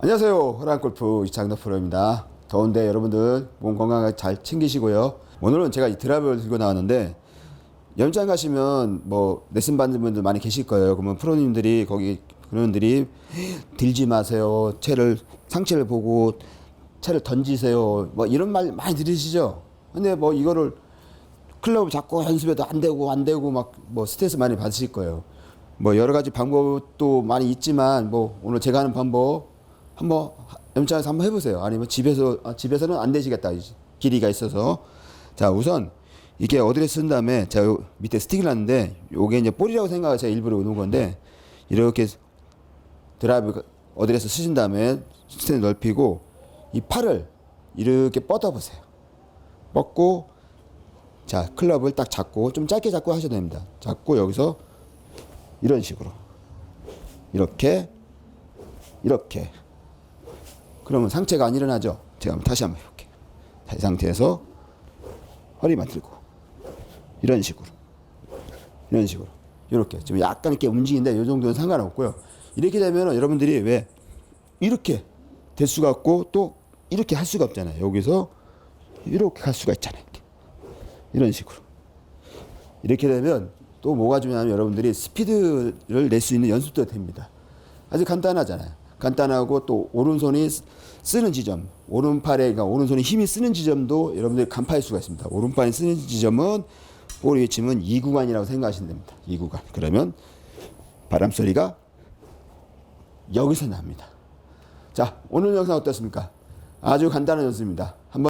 안녕하세요. 호랑골프 이창덕 프로입니다. 더운데 여러분들 몸 건강 잘 챙기시고요. 오늘은 제가 이 드라이버를 들고 나왔는데 연장 가시면 뭐 레슨 받는 분들 많이 계실 거예요. 그러면 프로님들이 거기 그런들이 들지 마세요. 채를 상체를 보고 채를 던지세요. 뭐 이런 말 많이 들으시죠? 근데 뭐 이거를 클럽 잡고 연습해도 안 되고 안 되고 막 뭐 스트레스 많이 받으실 거예요. 뭐 여러 가지 방법도 많이 있지만 뭐 오늘 제가 하는 방법 한번 염장에서 한번 해보세요. 아니면 집에서 아, 집에서는 안 되시겠다 이 길이가 있어서 자 우선 이게 어디를 쓴 다음에 자요 밑에 스틱을 놨는데 요게 이제 볼이라고 생각해서 제가 일부러 놓은 건데 이렇게 드라이브 어디에서 쓰신 다음에 스탠드 넓히고 이 팔을 이렇게 뻗어 보세요. 뻗고 자 클럽을 딱 잡고 좀 짧게 잡고 하셔도 됩니다. 잡고 여기서 이런 식으로 이렇게 이렇게 그러면 상체가 안 일어나죠. 제가 다시 한번 해볼게요. 자, 이 상태에서 허리만 들고 이런 식으로 이런 식으로 이렇게 좀 약간 이렇게 움직이는데 이 정도는 상관없고요. 이렇게 되면 여러분들이 왜 이렇게 될 수가 없고 또 이렇게 할 수가 없잖아요. 여기서 이렇게 갈 수가 있잖아요. 이런 식으로 이렇게 되면 또 뭐가 중요하면 여러분들이 스피드를 낼 수 있는 연습도 됩니다. 아주 간단하잖아요. 간단하고 또 오른손이 쓰- 쓰는 지점, 오른팔에 그러니까 오른손이 힘이 쓰는 지점도 여러분들이 간파할 수가 있습니다. 오른팔이 쓰는 지점은 볼의 위치는 이 구간이라고 생각하시면 됩니다. 이 구간. 그러면 바람 소리가 여기서 납니다. 자, 오늘 영상 어떻습니까? 아주 간단한 연습입니다.